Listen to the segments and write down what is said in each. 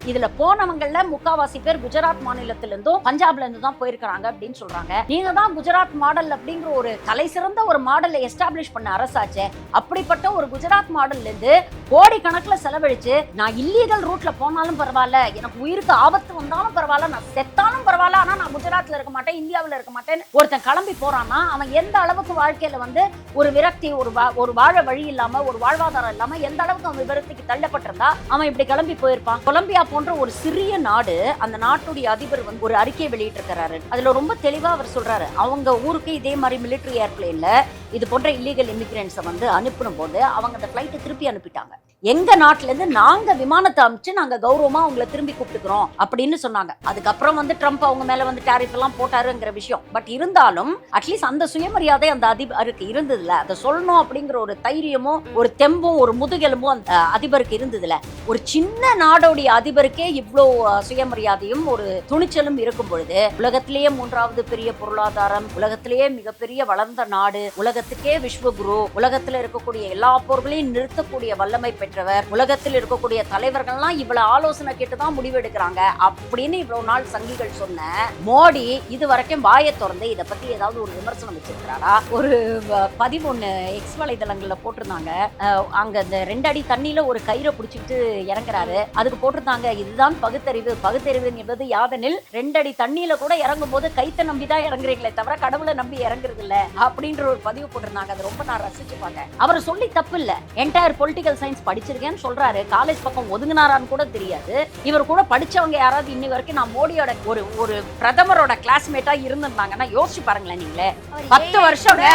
இதுல போனவங்கள முக்காவாசி பேர் குஜராத் மாநிலத்தில இருந்தும் பஞ்சாப்ல இருந்து தான் போயிருக்காங்க அப்படின்னு சொல்றாங்க. நீங்க தான் குஜராத் மாடல் அப்படிங்கிற ஒரு தலை சிறந்த ஒரு மாடலை எஸ்டாப்ளிஷ் பண்ண அரசாச்சே. அப்படிப்பட்ட ஒரு குஜராத் மாடல்ல இருந்து கோடி கணக்குல செலவழிச்சு நான் இல்லீகல் ரூட்ல போனாலும் பரவாயில்ல எனக்கு உயிருக்கு ஆபத்து வந்தாலும் பரவாயில்ல நான் செத்தாலும் பரவாயில்ல ஆனா நான் குஜராத்ல இருக்க மாட்டேன் இந்தியாவில இருக்க மாட்டேன் ஒருத்தன் கிளம்பி போறான்னா அவன் எந்த அளவுக்கு வாழ்க்கையில வந்து ஒரு விரக்தி ஒரு வா- ஒரு வாழ வழி இல்லாம ஒரு வாழ்வாதாரம் இல்லாம எந்த அளவுக்கு அவன் விபரத்துக்கு தள்ளப்பட்டிருந்தா அவன் இப்படி கிளம்பி போயிருப்பான். கொலம்பியா போன்ற ஒரு சிறிய நாடு அந்த நாட்டுடைய அதிபர் வந்து ஒரு அறிக்கை வெளியிட்டிருக்கிறாரு. அதுல ரொம்ப தெளிவா அவர் சொல்றாரு. அவங்க ஊருக்கு இதே மாதிரி மிலிட்டரி ஏர்பிளேன்ல இது போன்ற இல்லீகல் இமிக்ரெண்ட்ஸை வந்து அனுப்பின போது அவங்க அந்த ஃப்ளைட்டை திருப்பி அனுப்பிட்டாங்க. எங்கள் நாட்டிலேருந்து நாங்கள் விமானத்தை அனுப்பிச்சு நாங்கள் கௌரவமாக அவங்கள திரும்பி கூப்பிட்டுக்கிறோம் அப்படின்னு சொன்னாங்க. அதுக்கப்புறம் வந்து ட்ரம்ப் அவங்க மேலே வந்து டேரிஃப் எல்லாம் போட்டாருங்கிற விஷயம். பட் இருந்தாலும் அட்லீஸ்ட் அந்த சுயமரியாதை அந்த அதிபருக்கு இருந்ததுல அதை சொல்லணும் அப்படிங்கிற ஒரு தைரியமும் ஒரு தெம்பும் ஒரு முதுகெலும்பும் அந்த அதிபருக்கு இருந்ததுல. ஒரு சின்ன நாடோடைய அதிபருக்கே இவ்வளோ சுயமரியாதையும் ஒரு துணிச்சலும் இருக்கும் பொழுது உலகத்திலேயே மூன்றாவது பெரிய பொருளாதாரம் உலகத்திலேயே மிகப்பெரிய வளர்ந்த நாடு உலகத்துக்கே விஸ்வகுரு. உலகத்துல இருக்கக்கூடிய எல்லா போர்களையும் நிறுத்தக்கூடிய வல்லமை பெற்றவர். உலகத்தில் இருக்கக்கூடிய தலைவர்கள்லாம் இவ்வளவு ஆலோசனை கேட்டு தான் முடிவெடுக்கிறாங்க. அப்படின்னு இவ்வளவு நாள் சங்கிகள் சொன்ன மோடி இது வரைக்கும் வாயை திறந்து இதை பத்தி ஏதாவது ஒரு விமர்சனம் வச்சிருக்கிறாரா? ஒரு வ- பதிவு ஒண்ணு எக்ஸ் வலைதளங்களில் போட்டிருந்தாங்க. அங்க இந்த ரெண்டு அடி தண்ணியில ஒரு கயிறை பிடிச்சிட்டு இறங்குறாரு. அதுக்கு போட்டிருந்தாங்க இதுதான் பகுத்தறிவு. பகுத்தறிவு என்பது யாதெனில் ரெண்டு அடி தண்ணியில கூட இறங்கும் போது கைத்தை நம்பி தான் இறங்குறீங்களே தவிர கடவுளை நம்பி இறங்குறது இல்லை அப்படின்ற ஒரு பதிவு போட்டிருந்தாங்க. அதை ரொம்ப நான் ரசிச்சு பார்த்தேன். அவர் சொல்லி தப்பு இல்ல. என்டையர் பொலிட்டிக்கல் சயின்ஸ் படிச்சிருக்கேன்னு சொல்றாரு. காலேஜ் பக்கம் ஒதுங்கினாரான்னு கூட தெரியாது. இவர் கூட படிச்சவங்க யாராவது இன்னி வரைக்கும் நான் மோடியோட ஒரு ஒரு பிரதமரோட கிளாஸ்மேட்டா இருந்திருந்தாங்கன்னா யோசிச்சு பாருங்களேன் நீங்களே. பத்து வருஷங்க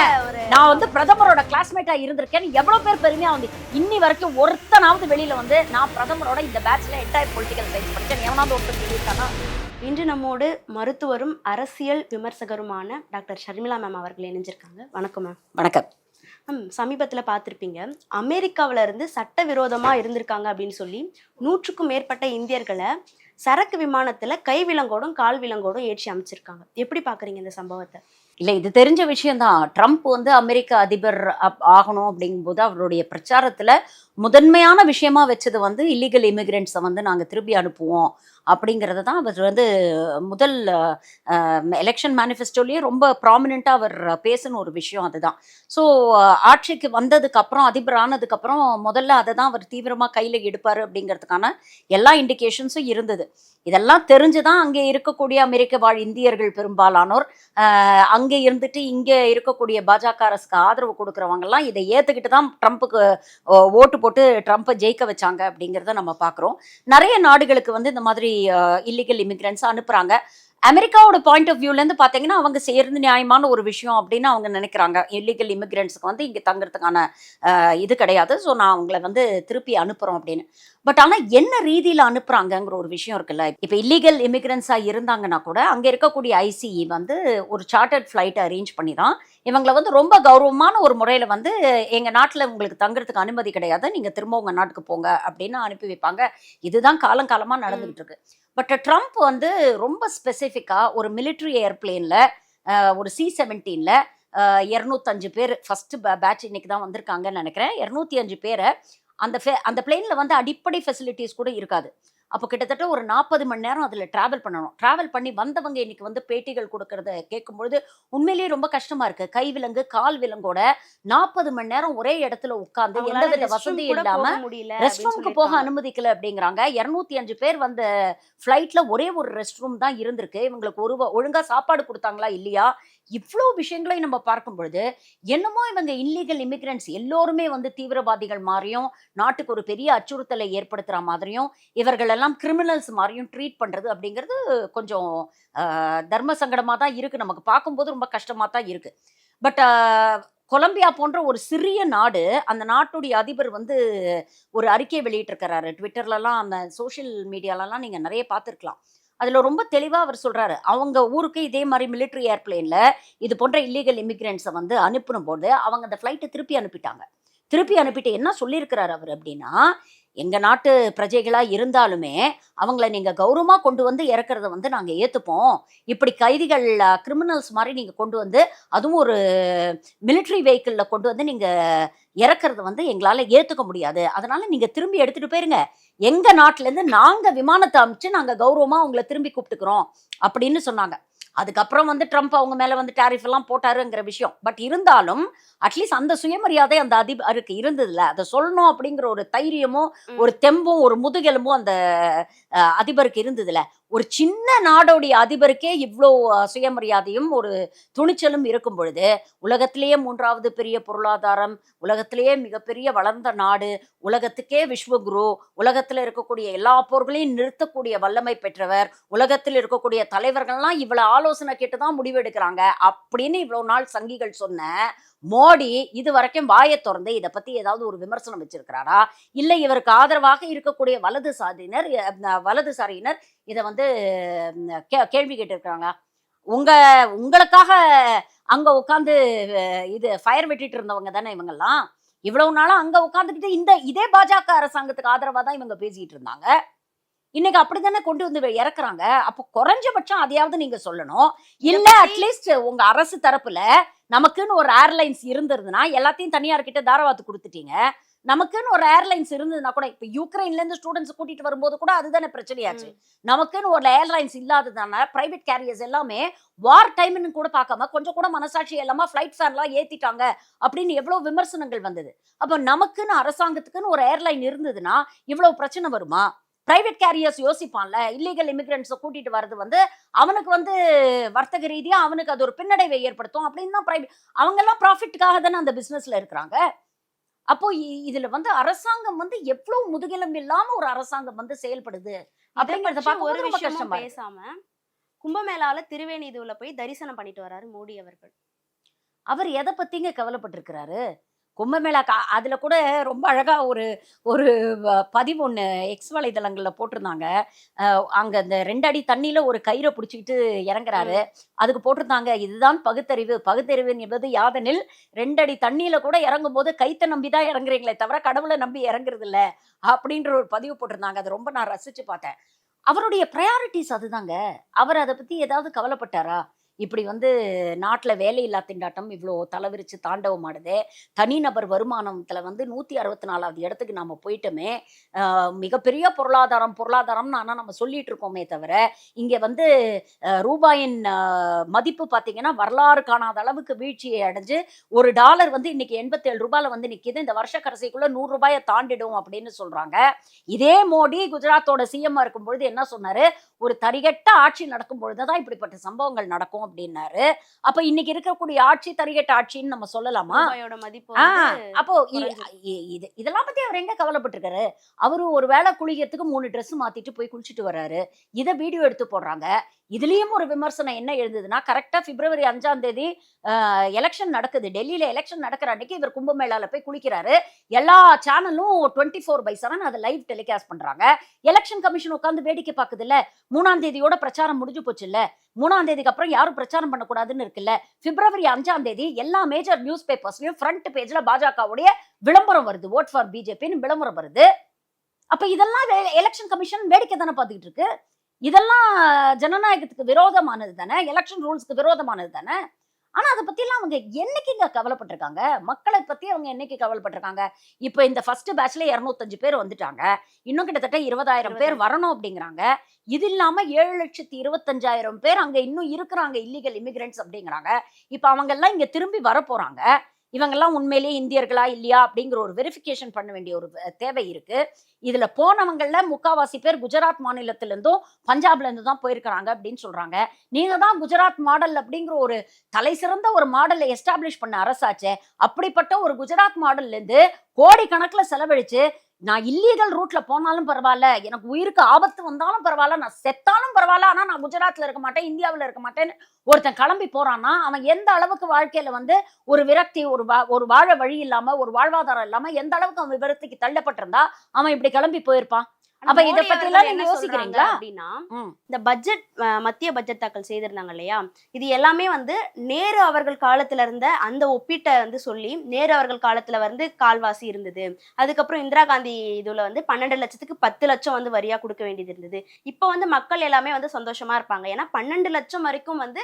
நான் வந்து பிரதமரோட கிளாஸ்மேட்டா இருந்திருக்கேன்னு எவ்வளவு பேர் பெருமையா வந்து இன்னி வரைக்கும் ஒருத்தனாவது வெளியில வந்து நான் பிரதமரோட இந்த பேட்ச்ல என்டையர் பொலிட்டிக்கல் சயின்ஸ் படிச்சேன் எவனாவது ஒருத்தர் சொல்லியிருக்கானா? இன்று நம்மோடு மருத்துவரும் அரசியல் விமர்சகருமான டாக்டர் ஷர்மிளா மேம் அவர்கள் இணைஞ்சிருக்காங்க. வணக்கம் மேம். வணக்கம். மேம் சமீபத்தில் பார்த்துருப்பீங்க அமெரிக்காவுல இருந்து சட்டவிரோதமாக இருந்திருக்காங்க அப்படின்னு சொல்லி நூற்றுக்கும் மேற்பட்ட இந்தியர்களை சரக்கு விமானத்துல கை விலங்கோடும் கால் விலங்கோடும் ஏற்றி அமைச்சிருக்காங்க. எப்படி பாக்குறீங்க இந்த சம்பவத்தை? இல்ல இது தெரிஞ்ச விஷயம்தான். ட்ரம்ப் வந்து அமெரிக்க அதிபர் ஆகணும் அப்படிங்கும்போது அவருடைய பிரச்சாரத்துல முதன்மையான விஷயமா வச்சது வந்து இல்லீகல் இமிகிரண்ட்ஸை வந்து நாங்க திருப்பி அனுப்புவோம். அப்படிங்கிறது தான் அவர் வந்து முதல் எலெக்ஷன் மேனிஃபெஸ்டோலேயே ரொம்ப ப்ராமினெண்ட்டாக அவர் பேசின ஒரு விஷயம் அதுதான். ஸோ ஆட்சிக்கு வந்ததுக்கப்புறம் அதிபர் ஆனதுக்கப்புறம் முதல்ல அதை தான் அவர் தீவிரமாக கையில் எடுப்பார் அப்படிங்கிறதுக்கான எல்லா இண்டிகேஷன்ஸும் இருந்தது. இதெல்லாம் தெரிஞ்சு தான் அங்கே இருக்கக்கூடிய அமெரிக்க வாழ் இந்தியர்கள் பெரும்பாலானோர் அங்கே இருந்துட்டு இங்கே இருக்கக்கூடிய பாஜக அரசுக்கு ஆதரவு கொடுக்குறவங்கலாம் இதை ஏற்றுக்கிட்டு தான் ட்ரம்ப்புக்கு ஓ, ஓட்டு போட்டு ட்ரம்ப்பை ஜெயிக்க வச்சாங்க அப்படிங்கிறத நம்ம பார்க்குறோம். நிறைய நாடுகளுக்கு வந்து இந்த மாதிரி இல்லீகல் இமிக்ரெண்ட்ஸ் அனுப்புகிறாங்க அமெரிக்காவோட பாயிண்ட் ஆஃப் வியூலேருந்து பார்த்தீங்கன்னா அவங்க சேர்ந்து நியாயமான ஒரு விஷயம் அப்படின்னு அவங்க நினைக்கிறாங்க. இல்லீகல் இமிக்ரெண்ட்ஸுக்கு வந்து இங்கே தங்குறதுக்கான இது கிடையாது. ஸோ நான் அவங்கள வந்து திருப்பி அனுப்புகிறோம் அப்படின்னு. பட் ஆனால் என்ன ரீதியில் அனுப்புகிறாங்கங்கிற ஒரு விஷயம் இருக்குல்ல. இப்போ இல்லீகல் இமிக்ரெண்ட்ஸாக இருந்தாங்கன்னா கூட அங்கே இருக்கக்கூடிய ஐசிஇ வந்து ஒரு சார்ட்டர்ட் ஃப்ளைட்டை அரேஞ்ச் பண்ணி தான் இவங்களை வந்து ரொம்ப கௌரவமான ஒரு முறையில் வந்து எங்கள் நாட்டில் உங்களுக்கு தங்குறதுக்கு அனுமதி கிடையாது. நீங்கள் திரும்ப உங்கள் நாட்டுக்கு போங்க அப்படின்னு அனுப்பி வைப்பாங்க. இதுதான் காலங்காலமாக நடந்துகிட்டு இருக்கு. பட் ட்ரம்ப் வந்து ரொம்ப ஸ்பெசிஃபிக்காக ஒரு மிலிட்ரி ஏர்பிளேனில் ஒரு சி செவன்டீனில் இரநூத்தஞ்சு பேர் ஃபர்ஸ்ட் பேட்ச் இன்னைக்கு தான் வந்திருக்காங்கன்னு நினைக்கிறேன். இரநூத்தி அஞ்சு பேரை அந்த fe- அந்த பிளேனில் வந்து அடிப்படை ஃபெசிலிட்டிஸ் கூட இருக்காது. அப்போ கிட்டத்தட்ட ஒரு நாற்பது மணி நேரம் அதில் ட்ராவல் பண்ணணும். ட்ராவல் பண்ணி வந்தவங்க இன்னைக்கு வந்து பேட்டிகள் கொடுக்கறத கேட்கும்பொழுது உண்மையிலேயே ரொம்ப கஷ்டமா இருக்கு. கை விலங்கு கால் விலங்கோட நாற்பது மணி நேரம் ஒரே இடத்துல உட்கார்ந்து restroom வசதியும் கூட இல்லாம ரெஸ்ட் ரூமுக்கு போக அனுமதிக்கல அப்படிங்கிறாங்க. இரநூத்தி அஞ்சு பேர் வந்த ஃப்ளைட்ல ஒரே ஒரு ரெஸ்ட் ரூம் தான் இருந்திருக்கு. இவங்களுக்கு ஒரு ஒழுங்கா சாப்பாடு கொடுத்தாங்களா இல்லையா? இவ்வளோ விஷயங்களையும் நம்ம பார்க்கும் பொழுது என்னமோ இவங்க இல்லீகல் இமிகிரண்ட்ஸ் எல்லோருமே வந்து தீவிரவாதிகள் மாதிரியும் நாட்டுக்கு ஒரு பெரிய அச்சுறுத்தலை ஏற்படுத்துகிற மாதிரியும் இவர்களெல்லாம் கிரிமினல்ஸ் மாதிரியும் ட்ரீட் பண்ணுறது அப்படிங்கிறது கொஞ்சம் தர்ம சங்கடமாக தான் இருக்கு. நமக்கு பார்க்கும்போது ரொம்ப கஷ்டமாக தான் இருக்கு. பட் கொலம்பியா போன்ற ஒரு சிறிய நாடு அந்த நாட்டுடைய அதிபர் வந்து ஒரு அறிக்கை வெளியிட்டிருக்கிறாரு. ட்விட்டர்லலாம் அந்த சோஷியல் மீடியாலலாம் நீங்கள் நிறைய பார்த்துருக்கலாம். அதில் ரொம்ப தெளிவாக அவர் சொல்கிறாரு அவங்க ஊருக்கு இதே மாதிரி மிலிட்ரி ஏர்பிளேனில் இது போன்ற இல்லீகல் இமிக்ரெண்ட்ஸை வந்து அனுப்பின போது அவங்க அந்த ஃப்ளைட்டை திருப்பி அனுப்பிட்டாங்க. திருப்பி அனுப்பிட்டு என்ன சொல்லியிருக்கிறார் அவர் அப்படின்னா எங்கள் நாட்டு பிரஜைகளாக இருந்தாலுமே அவங்கள நீங்கள் கௌரவமாக கொண்டு வந்து இறக்குறத வந்து நாங்கள் ஏற்றுப்போம் இப்படி கைதிகள் கிரிமினல்ஸ் மாதிரி நீங்கள் கொண்டு வந்து அதுவும் ஒரு மிலிட்ரி வெஹிக்கிளில் கொண்டு வந்து நீங்கள் இறக்குறது வந்து எங்களால ஏத்துக்க முடியாது. அதனால நீங்க திரும்பி எடுத்துட்டு போயிருங்க. எங்க நாட்டுல இருந்து நாங்க விமானத்தை அனுப்பிச்சு நாங்க கௌரவமா உங்களை திரும்பி கூப்பிட்டுக்கிறோம் அப்படின்னு சொன்னாங்க. அதுக்கப்புறம் வந்து ட்ரம்ப் அவங்க மேல வந்து டாரிஃப் எல்லாம் போட்டாருங்கிற விஷயம். பட் இருந்தாலும் அட்லீஸ்ட் அந்த சுயமரியாதை அந்த அதிபருக்கு இருந்ததுல. அதை சொல்லணும் அப்படிங்கிற ஒரு தைரியமும். ஒரு தெம்பும் ஒரு முதுகெலும்பும் அந்த அதிபருக்கு இருந்ததுல. ஒரு சின்ன நாடோடைய அதிபருக்கே இவ்வளோ சுயமரியாதையும் ஒரு துணிச்சலும் இருக்கும் பொழுது உலகத்திலேயே மூன்றாவது பெரிய பொருளாதாரம் உலகத்திலேயே மிகப்பெரிய வளர்ந்த நாடு உலகத்துக்கே விஸ்வகுரு உலகத்தில் இருக்கக்கூடிய எல்லா போர்களையும் நிறுத்தக்கூடிய வல்லமை பெற்றவர் உலகத்தில் இருக்கக்கூடிய தலைவர்கள்லாம் இவ்வளோ ஆலோசனை கேட்டு தான் முடிவெடுக்கிறாங்க அப்படின்னு இவ்வளோ நாள் சங்கிகள் சொன்ன மோடி இது வரைக்கும் வாயை திறந்து இதை பத்தி ஏதாவது ஒரு விமர்சனம் வச்சிருக்கிறாரா? இல்லை இவருக்கு ஆதரவாக இருக்கக்கூடிய வலதுசாரியினர் வலதுசாரியினர் இதை வந்து கே- கேள்வி கேட்டிருக்கிறாங்க உங்க உங்களுக்காக அங்க உட்காந்து இது ஃபயர் வெட்டிட்டு இருந்தவங்க தானே இவங்கெல்லாம்? இவ்வளவு நாளா அங்க உட்காந்துக்கிட்டு இந்த இதே பாஜக அரசாங்கத்துக்கு ஆதரவா தான் இவங்க பேசிட்டு இருந்தாங்க. இன்னைக்கு அப்படித்தானே கொண்டு வந்து இறக்குறாங்க. அப்போ குறைஞ்சபட்சம் அதையாவது நீங்க சொல்லணும். இல்ல அட்லீஸ்ட் உங்க அரசு தரப்புல நமக்குன்னு ஒரு ஏர்லைன்ஸ் இருந்திருந்ததுன்னா எல்லாத்தையும் தனியார்கிட்ட தாரவாத்து கொடுத்துட்டீங்க. நமக்குன்னு ஒரு ஏர்லைன்ஸ் இருந்ததுன்னா கூட இப்ப யூக்ரைன்ல இருந்து ஸ்டூடெண்ட்ஸ் கூட்டிட்டு வரும்போது கூட அதுதானே பிரச்சனையாச்சு. நமக்குன்னு ஒரு ஏர்லைன்ஸ் இல்லாததுனால பிரைவேட் கேரியர்ஸ் எல்லாமே வார் டைம்னு கூட பார்க்காம கொஞ்சம் கூட மனசாட்சி இல்லாம ஃபிளைட் ஃபேர்லாம் ஏத்திட்டாங்க அப்படின்னு எவ்வளவு விமர்சனங்கள் வந்தது. அப்ப நமக்குன்னு அரசாங்கத்துக்குன்னு ஒரு ஏர்லைன் இருந்ததுன்னா இவ்வளவு பிரச்சனை வருமா? பிரைவேட் கேரியர்ஸ் யோசிப்பான்ல இல்லீகல் இமிகிரண்ட்ஸை கூட்டிட்டு வர்றது வந்து அவனுக்கு வந்து வர்த்தக ரீதியா அவனுக்கு அது ஒரு பின்னடைவை ஏற்படுத்தும் அப்படின்னு தான் பிரைவேட் அவங்க எல்லாம் ப்ராஃபிட்டுக்காக தானே அந்த பிசினஸ்ல இருக்கிறாங்க? அப்போ இதுல வந்து அரசாங்கம் வந்து எவ்வளவு முதுகெலும்பு இல்லாம ஒரு அரசாங்கம் வந்து செயல்படுது? அப்படிங்கறத பார்க்கும்போது ஒரு இருக்கு. பேசாம கும்பமேளால திருவேணி இதுல போய் தரிசனம் பண்ணிட்டு வராரு மோடி அவர்கள். அவர் எதை பத்திங்க கவலைப்பட்டிருக்கிறாரு? கும்பமேளா கா அதுல கூட ரொம்ப அழகா ஒரு ஒரு பதிவு ஒண்ணு எக்ஸ் வலைதளங்கள்ல போட்டிருந்தாங்க. அங்க இந்த ரெண்டு அடி தண்ணியில ஒரு கயிறை பிடிச்சிக்கிட்டு இறங்குறாரு. அதுக்கு போட்டிருந்தாங்க. இதுதான் பகுத்தறிவு. பகுத்தறிவு என்பது யாதனில் ரெண்டு அடி தண்ணியில கூட இறங்கும் போது கைத்தை நம்பி தான் இறங்குறீங்களே தவிர கடவுளை நம்பி இறங்குறது இல்ல அப்படின்ற ஒரு பதிவு போட்டிருந்தாங்க. அதை ரொம்ப நான் ரசிச்சு பார்த்தேன். அவருடைய ப்ரையாரிட்டிஸ் அதுதாங்க. அவர் அதை பத்தி ஏதாவது கவலைப்பட்டாரா? இப்படி வந்து நாட்டில் வேலையில்லா திண்டாட்டம் இவ்வளோ தலைவிரிச்சு தாண்டவம் ஆடுது. தனிநபர் வருமானத்தில் வந்து நூற்றி அறுபத்தி நாலாவது இடத்துக்கு நாம் போயிட்டோமே. மிகப்பெரிய பொருளாதாரம் பொருளாதாரம்னு ஆனால் நம்ம சொல்லிட்டு இருக்கோமே தவிர இங்கே வந்து ரூபாயின் மதிப்பு பார்த்திங்கன்னா வரலாறு காணாத அளவுக்கு வீழ்ச்சியை அடைஞ்சு ஒரு டாலர் வந்து இன்னைக்கு எண்பத்தேழு ரூபாயில் வந்து நிற்கிது இந்த வருஷ கடைசிக்குள்ள நூறு ரூபாயை தாண்டிடும் அப்படின்னு சொல்கிறாங்க இதே மோடி குஜராத்தோட சிஎம் இருக்கும் பொழுது என்ன சொன்னார்? ஒரு தரிகட்ட ஆட்சி நடக்கும் பொழுதுதான் இப்படிப்பட்ட சம்பவங்கள் நடக்கும் அப்படின்னாரு. அப்ப இன்னைக்கு இருக்கக்கூடிய ஆட்சி தரிகட்ட ஆட்சின்னு நம்ம சொல்லலாமா? மதிப்பு அப்போ இது இதெல்லாம் பத்தி அவர் எங்க கவலைப்பட்டிருக்காரு? அவரு ஒரு வேளை குளிக்கிறதுக்கு மூணு Dress மாத்திட்டு போய் குளிச்சுட்டு வர்றாரு. இதை வீடியோ எடுத்து போடுறாங்க. இதுலயும் ஒரு விமர்சனம் என்ன எழுந்ததுன்னா கரெக்டா பிப்ரவரி அஞ்சாம் தேதி எலெக்ஷன் நடக்குது. டெல்லியில எலெக்ஷன் நடக்கிற அன்னைக்கு இவர் கும்பமேளால போய் குளிக்கிறாரு. எல்லா சேனலும் டுவெண்ட்டி ஃபோர் பை செவன் அதை லைவ் டெலிகாஸ்ட் பண்றாங்க. எலெக்ஷன் கமிஷன் உட்காந்து வேடிக்கை பார்க்குது இல்ல மூணாம் தேதியோட பிரச்சாரம் முடிஞ்சு போச்சு இல்ல மூணாம் தேதிக்கு அப்புறம் யாரும் பிரச்சாரம் பண்ணக்கூடாதுன்னு இருக்குல்ல. பிப்ரவரி அஞ்சாம் தேதி எல்லா மேஜர் நியூஸ் பேப்பர்ஸ்லயும் ஃப்ரண்ட் பேஜ்ல பாஜகவுடைய விளம்பரம் வருது. ஓட் ஃபார் பிஜேபின்னு விளம்பரம் வருது. அப்ப இதெல்லாம் எலெக்ஷன் கமிஷன் வேடிக்கை தானே பார்த்துக்கிட்டு இருக்கு? இதெல்லாம் ஜனநாயகத்துக்கு விரோதமானது தானே? எலெக்ஷன் ரூல்ஸ்க்கு விரோதமானது தானே? ஆனா அதை எல்லாம் அவங்க என்னைக்குங்க கவலைப்பட்டிருக்காங்க? மக்களை பத்தி அவங்க என்னைக்கு கவலைப்பட்டிருக்காங்க? இப்ப இந்த ஃபர்ஸ்ட் பேட்ச்ல இருநூத்தஞ்சு பேர் வந்துட்டாங்க. இன்னும் கிட்டத்தட்ட இருபதாயிரம் பேர் வரணும் அப்படிங்கிறாங்க. இது இல்லாம ஏழு லட்சத்தி இருபத்தஞ்சாயிரம் பேர் அங்க இன்னும் இருக்கிறாங்க இல்லீகல் இமிகிரண்ட்ஸ் அப்படிங்கிறாங்க. இப்ப அவங்க எல்லாம் இங்க திரும்பி வர போறாங்க இவங்கெல்லாம் உண்மையிலேயே இந்தியர்களா இல்லையா அப்படிங்கிற ஒரு வெரிஃபிகேஷன் பண்ண வேண்டிய ஒரு தேவை இருக்கு. இதுல போனவங்கள்ல முக்காவாசி பேர் குஜராத் மாநிலத்திலிருந்தும் பஞ்சாப்ல இருந்து தான் போயிருக்கிறாங்க அப்படின்னு சொல்றாங்க. நீங்க தான் குஜராத் மாடல் அப்படிங்கிற ஒரு தலை சிறந்த ஒரு மாடலை எஸ்டாப்ளிஷ் பண்ண அரசாச்சே. அப்படிப்பட்ட ஒரு குஜராத் மாடல்ல இருந்து கோடி செலவழிச்சு நான் இல்லீகல் ரூட்ல போனாலும் பரவாயில்ல. எனக்கு உயிருக்கு ஆபத்து வந்தாலும் பரவாயில்ல. நான் செத்தாலும் பரவாயில்ல. ஆனா நான் குஜராத்ல இருக்க மாட்டேன் இந்தியாவுல இருக்க மாட்டேன்னு ஒருத்தன் கிளம்பி போறான்னா அவன் எந்த அளவுக்கு வாழ்க்கையில வந்து ஒரு விரக்தி ஒரு வா- ஒரு வாழ வழி இல்லாம ஒரு வாழ்வாதாரம் இல்லாம எந்த அளவுக்கு அவன் விவரத்துக்கு தள்ளப்பட்டிருந்தா அவன் இப்படி கிளம்பி போயிருப்பான்? அப்ப இத பத்தி எல்லாம் நீங்க யோசிக்கிறீங்களா? அப்படின்னா. இந்த பட்ஜெட் மத்திய பட்ஜெட் தாக்கல் செய்திருந்தாங்க இல்லையா இது எல்லாமே வந்து நேரு அவர்கள் காலத்துல இருந்த அந்த ஒப்பீட்டை வந்து சொல்லி நேரு அவர்கள் காலத்துல வந்து கால்வாசி இருந்தது அதுக்கப்புறம் இந்திரா காந்தி இதுல வந்து பன்னெண்டு லட்சத்துக்கு பத்து லட்சம் வந்து வரியா கொடுக்க வேண்டியது இருந்தது இப்போ வந்து மக்கள் எல்லாமே வந்து சந்தோஷமா இருப்பாங்க ஏன்னா பன்னெண்டு லட்சம் வரைக்கும் வந்து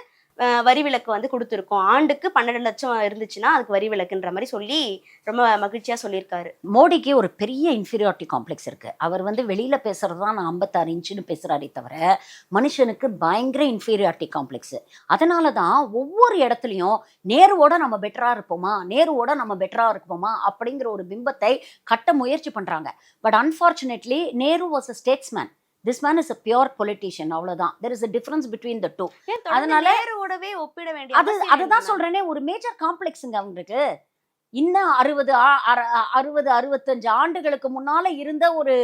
வரி விலக்கு வந்து கொடுத்துருக்கோம். ஆண்டுக்கு பன்னெண்டு லட்சம் இருந்துச்சுன்னா அதுக்கு வரி விலக்குன்ற மாதிரி சொல்லி ரொம்ப மகிழ்ச்சியாக சொல்லியிருக்காரு. மோடிக்கு ஒரு பெரிய இன்ஃபீரியாரிட்டி காம்ப்ளெக்ஸ் இருக்குது அவர் வந்து வெளியில் பேசுறது தான் நான் ஐம்பத்தாறு இன்ச்சுன்னு பேசுகிறாரே தவிர மனுஷனுக்கு பயங்கர இன்ஃபீரியாரிட்டி காம்ப்ளெக்ஸு அதனால தான் ஒவ்வொரு இடத்துலையும் நேருவோட நம்ம பெட்டராக இருப்போமா நேருவோட நம்ம பெட்டராக இருப்போமா அப்படிங்கிற ஒரு பிம்பத்தை கட்ட முயற்சி பண்ணுறாங்க but unfortunately Nehru was a statesman this man is a pure politician அவ்வளவுதான். There is a difference between the two அதனால- ஒப்பிட வேண்டிய அது அதுதான்? சொல்றேனே ஒரு மேஜர் காம்ப்ளெக்ஸுங்க அவங்களுக்கு. இன்னும் அறுபது அறுபது அறுபத்தஞ்சு ஆண்டுகளுக்கு முன்னால இருந்த ஒரு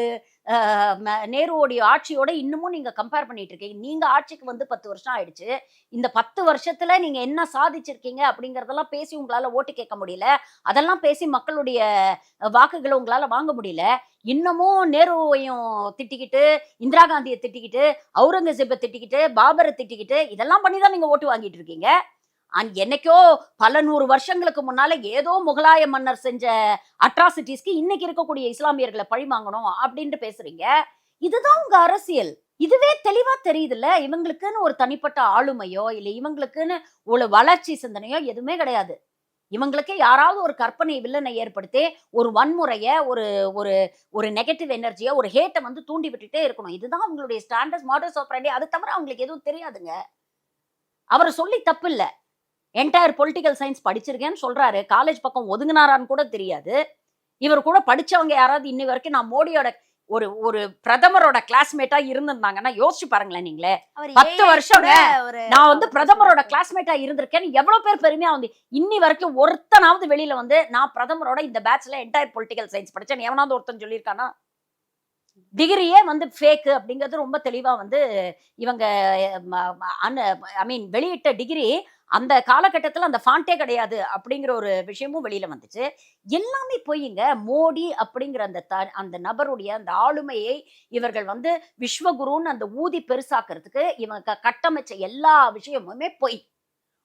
நேருவோடைய ஆட்சியோட இன்னமும் நீங்க கம்பேர் பண்ணிட்டு இருக்கீங்க. நீங்க ஆட்சிக்கு வந்து பத்து வருஷம் ஆயிடுச்சு. இந்த பத்து வருஷத்துல நீங்க என்ன சாதிச்சிருக்கீங்க அப்படிங்கறதெல்லாம் பேசி உங்களால ஓட்டு கேட்க முடியல. அதெல்லாம் பேசி மக்களுடைய வாக்குகளை உங்களால வாங்க முடியல. இன்னமும் நேருவையும் திட்டிக்கிட்டு இந்திரா காந்தியை திட்டிக்கிட்டு அவுரங்கசீப்பை திட்டிக்கிட்டு பாபரை திட்டிக்கிட்டு இதெல்லாம் பண்ணி தான் நீங்க ஓட்டு வாங்கிட்டு இருக்கீங்க. என்னைக்கோ பல நூறு வருஷங்களுக்கு முன்னால ஏதோ முகலாய மன்னர் செஞ்ச அட்ராசிட்டிஸ்க்கு இன்னைக்கு இருக்கக்கூடிய இஸ்லாமியர்களை பழி வாங்கணும் அப்படின்ட்டு பேசுறீங்க. இதுதான் உங்க அரசியல். இதுவே தெளிவா தெரியுதுல்ல? இவங்களுக்குன்னு ஒரு தனிப்பட்ட ஆளுமையோ இல்ல இவங்களுக்குன்னு ஒரு வளர்ச்சி சிந்தனையோ எதுவுமே கிடையாது. இவங்களுக்கே யாராவது ஒரு கற்பனை வில்லனை ஏற்படுத்தி ஒரு வன்முறைய ஒரு ஒரு ஒரு நெகட்டிவ் எனர்ஜியை ஒரு ஹேட்டை வந்து தூண்டி விட்டுட்டே இருக்கணும். இதுதான் அவங்களுடைய ஸ்டாண்டர்ட் மாடல்ஸ் ஆஃப் அது தவிர அவங்களுக்கு எதுவும் தெரியாதுங்க. அவரை சொல்லி தப்பு இல்லை என்டையர் பொலிட்டிக்கல் சயின்ஸ் படிச்சிருக்கேன்னு சொல்றாரு. காலேஜ் பக்கம் ஒதுங்கினாரான்னு கூட தெரியாது. இவர் கூட படிச்சவங்க யாராவது இன்னி வரைக்கும் நான் மோடியோட ஒரு ஒரு பிரதமரோட கிளாஸ்மேட்டா இருந்திருந்தாங்கன்னா யோசிச்சு பாருங்களேன் நீங்களே. பத்து ஒரு நான் வந்து பிரதமரோட கிளாஸ்மேட்டா இருந்திருக்கேன்னு எவ்வளவு பேர் பெருமையா வந்து இன்னி வரைக்கும் ஒருத்தனாவது வெளியில வந்து நான் பிரதமரோட இந்த பேட்ச்ல என்டையர் பொலிட்டிக்கல் சயின்ஸ் படிச்சேன் எவனாவது ஒருத்தன் சொல்லியிருக்கானா? டிகிரியே வந்து ஃபேக்கு அப்படிங்கிறது ரொம்ப தெளிவா வந்து இவங்க ஐ மீன் வெளியிட்ட டிகிரி அந்த காலகட்டத்தில் அந்த ஃபாண்டே கிடையாது அப்படிங்கிற ஒரு விஷயமும் வெளியில வந்துச்சு. எல்லாமே பொய்யுங்க மோடி அப்படிங்கிற அந்த த அந்த நபருடைய அந்த ஆளுமையை இவர்கள் வந்து விஸ்வகுருன்னு அந்த ஊதி பெருசாக்குறதுக்கு இவங்க கட்டமைச்ச எல்லா விஷயமுமே பொய்.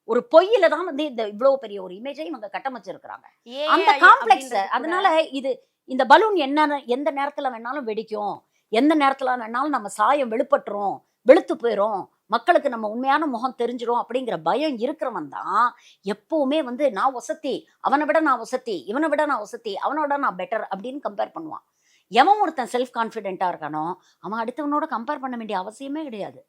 ஒரு பொய்யில தான் வந்து இந்த இவ்வளவு பெரிய ஒரு இமேஜை இவங்க கட்டமைச்சிருக்கிறாங்க. அந்த காம்ப்ளெக்ஸ் அதனால இது இந்த பலூன் என்ன எந்த நேரத்துல வேணாலும் வெடிக்கும் எந்த நேரத்துல வேணாலும் நம்ம சாயம் வெளுப்பட்டுரும் வெளுத்து போயிரும் மக்களுக்கு நம்ம உண்மையான முகம் தெரிஞ்சிடும் அப்படிங்கிற பயம் இருக்கிறவன் தான் எப்போவுமே வந்து நான் வசதி அவனை விட நான் வசதி இவனை விட நான் வசதி அவனோட நான் பெட்டர் அப்படின்னு கம்பேர் பண்ணுவான். எவன் ஒருத்தன் செல்ஃப் கான்ஃபிடென்ட்டா இருக்கானோ அவன் அடுத்தவனோட கம்பேர் பண்ண வேண்டிய அவசியமே கிடையாது.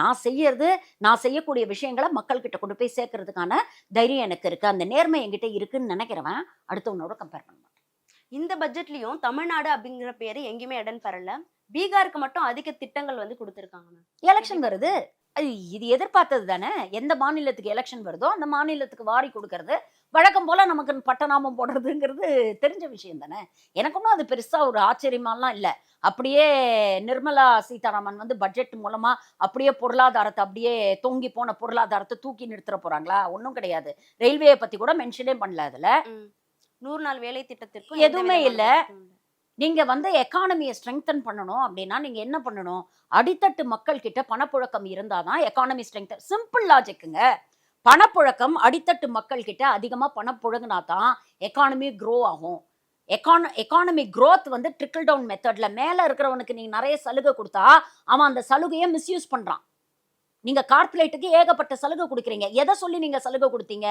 நான் செய்யறது நான் செய்யக்கூடிய விஷயங்களை மக்கள்கிட்ட கொண்டு போய் சேர்க்கறதுக்கான தைரியம் எனக்கு இருக்கு. அந்த நேர்மை என்கிட்ட இருக்குன்னு நினைக்கிறவன் அடுத்தவனோட கம்பேர் பண்ணுவான். இந்த பட்ஜெட்லயும் தமிழ்நாடு அப்படிங்கிற பேரு எங்கேயுமே இடம் பெறல. பீகாருக்கு மட்டும் அதிக திட்டங்கள் வந்து கொடுத்திருக்காங்க மேம் எலெக்ஷன் வருது. இது எதிர்பார்த்தது தானே? எந்த மாநிலத்துக்கு எலெக்ஷன் வருதோ அந்த மாநிலத்துக்கு வாரி கொடுக்கறது வழக்கம் போல நமக்கு பட்டநாமம் போடுறதுங்கிறது தெரிஞ்ச விஷயம் தானே? எனக்கு ஒன்றும் அது பெருசா ஒரு ஆச்சரியமாலாம் இல்லை. அப்படியே நிர்மலா சீதாராமன் வந்து பட்ஜெட் மூலமா அப்படியே பொருளாதாரத்தை அப்படியே தொங்கி போன பொருளாதாரத்தை தூக்கி நிறுத்துற போறாங்களா? ஒன்றும் கிடையாது. ரயில்வேயை பத்தி கூட மென்ஷனே பண்ணல அதுல. நூறு நாள் வேலை திட்டத்திற்கும் எதுவுமே இல்ல. திட்டமும் இல்ல. நீங்க வந்து எக்கானமியை ஸ்ட்ரெங்தன் பண்ணணும் அப்படின்னா நீங்க என்ன பண்ணணும்? அடித்தட்டு மக்கள் கிட்ட பணப்புழக்கம் இருந்தாதான் எக்கானமி ஸ்ட்ரெங்தன் சிம்பிள் லாஜிக்குங்க பணப்புழக்கம் அடித்தட்டு மக்கள் கிட்ட அதிகமா பணம் புழங்கினா தான் எக்கானமி க்ரோ ஆகும். எக்கான எக்கானமி growth வந்து ட்ரிக்கிள் டவுன் மெத்தட்ல மேல இருக்கிறவனுக்கு நீங்க நிறைய சலுகை கொடுத்தா அவன் அந்த சலுகையை மிஸ்யூஸ் பண்றான். நீங்க கார்ப்பரேட்டுக்கு ஏகப்பட்ட சலுகை கொடுக்குறீங்க. எதை சொல்லி நீங்க சலுகை கொடுத்தீங்க?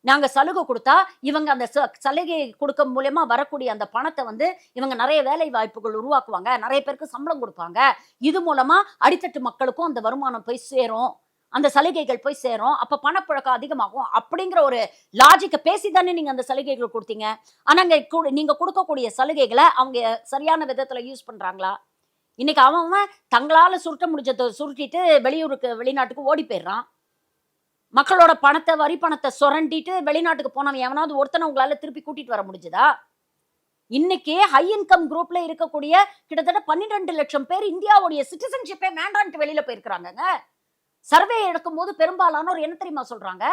நாங்க சலுகை கொடுத்தா இவங்க அந்த ச- சலுகை கொடுக்க மூலயமா வரக்கூடிய அந்த பணத்தை வந்து இவங்க நிறைய வேலை வாய்ப்புகள் உருவாக்குவாங்க. நிறைய பேருக்கு சம்பளம் கொடுப்பாங்க. இது மூலமா அடித்தட்டு மக்களுக்கும் அந்த வருமானம் போய் சேரும். அந்த சலுகைகள் போய் சேரும். அப்ப பணப்புழக்கம் அதிகமாகும். அப்படிங்கிற ஒரு லாஜிக்கை பேசி தானே நீங்க அந்த சலுகைகள் கொடுத்தீங்க. ஆனா இங்க கு- நீங்க கொடுக்கக்கூடிய சலுகைகளை அவங்க சரியான விதத்துல யூஸ் பண்றாங்களா? இன்னைக்கு அவன் அவன் தங்களால சுருட்ட முடிஞ்சதை சுருட்டிட்டு வெளியூருக்கு வெளிநாட்டுக்கு ஓடி போயிடுறான். மக்களோட பணத்தை வரி பணத்தை சுரண்டிட்டு வெளிநாட்டுக்கு போனவன் எவனாவது ஒருத்தனை உங்களால திருப்பி கூட்டிட்டு வர முடிஞ்சுதா? இன்னைக்கு ஹை இன்கம் குரூப்ல இருக்கக்கூடிய கிட்டத்தட்ட பன்னிரெண்டு லட்சம் பேர் இந்தியாவுடைய சிட்டிசன்ஷிப்பே வேண்டான்ட்டு வெளியில போயிருக்கிறாங்க சர்வே எடுக்கும்போது பெரும்பாலானோர் என்ன தெரியுமா சொல்றாங்க?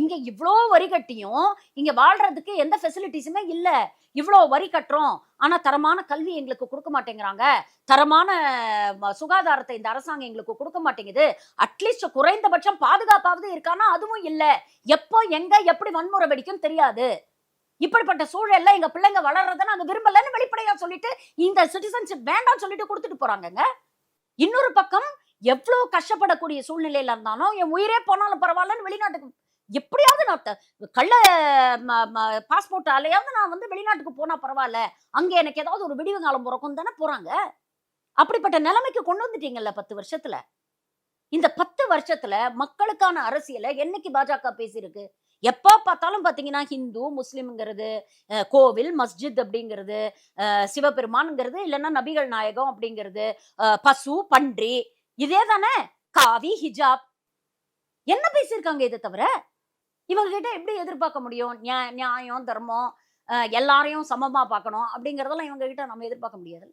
இங்க இவ்வளோ வரி கட்டியும் இங்க வாழ்றதுக்கு எந்த ஃபெசிலிட்டிஸுமே இல்ல. இவ்வளோ வரி கட்டுறோம். ஆனா தரமான கல்வி எங்களுக்கு கொடுக்க மாட்டேங்கிறாங்க. தரமான சுகாதாரத்தை இந்த அரசாங்கம் எங்களுக்கு கொடுக்க மாட்டேங்குது. அட்லீஸ்ட் குறைந்தபட்சம் பாதுகாப்பாவது இருக்கானா அதுவும் இல்ல. எப்போ எங்க எப்படி வன்முறை வெடிக்கும் தெரியாது. இப்படிப்பட்ட சூழல்ல எங்க பிள்ளைங்க வளர்றதை நாங்க விரும்பலன்னு வெளிப்படையா சொல்லிட்டு இந்த சிட்டிசன்ஷிப் வேண்டாம்னு சொல்லிட்டு கொடுத்துட்டு போறாங்கங்க. இன்னொரு பக்கம் எவ்வளவு கஷ்டப்படக்கூடிய சூழ்நிலையில இருந்தாலும் என் உயிரே போனாலும் பரவாயில்லன்னு வெளிநாட்டுக்கு எப்படியாவது நான் த- கள்ள பாஸ்போர்ட்டாலையாவது நான் வந்து வெளிநாட்டுக்கு போனால் பரவாயில்ல. அங்கே எனக்கு ஏதாவது ஒரு விடிவு காலம் பிறக்கும் தானே போகிறாங்க அப்படிப்பட்ட நிலைமைக்கு கொண்டு வந்துட்டீங்கல்ல பத்து வருஷத்தில். இந்த பத்து வருஷத்துல மக்களுக்கான அரசியலை என்னைக்கு பாஜக பேசியிருக்கு? எப்போ பார்த்தாலும் பார்த்தீங்கன்னா ஹிந்து முஸ்லீம்ங்கிறது கோவில் மஸ்ஜித் அப்படிங்கிறது சிவபெருமானுங்கிறது இல்லைன்னா நபிகள் நாயகம் அப்படிங்கிறது பசு பன்றி இதே தானே? காவி ஹிஜாப். என்ன பேசியிருக்காங்க இதை தவிர? இவங்க கிட்ட எப்படி எதிர்பார்க்க முடியும்? நியா- நியாயம் தர்மம் அஹ், எல்லாரையும் சமமா பார்க்கணும் அப்படிங்கறதெல்லாம் இவங்க கிட்ட நம்ம எதிர்பார்க்க முடியாது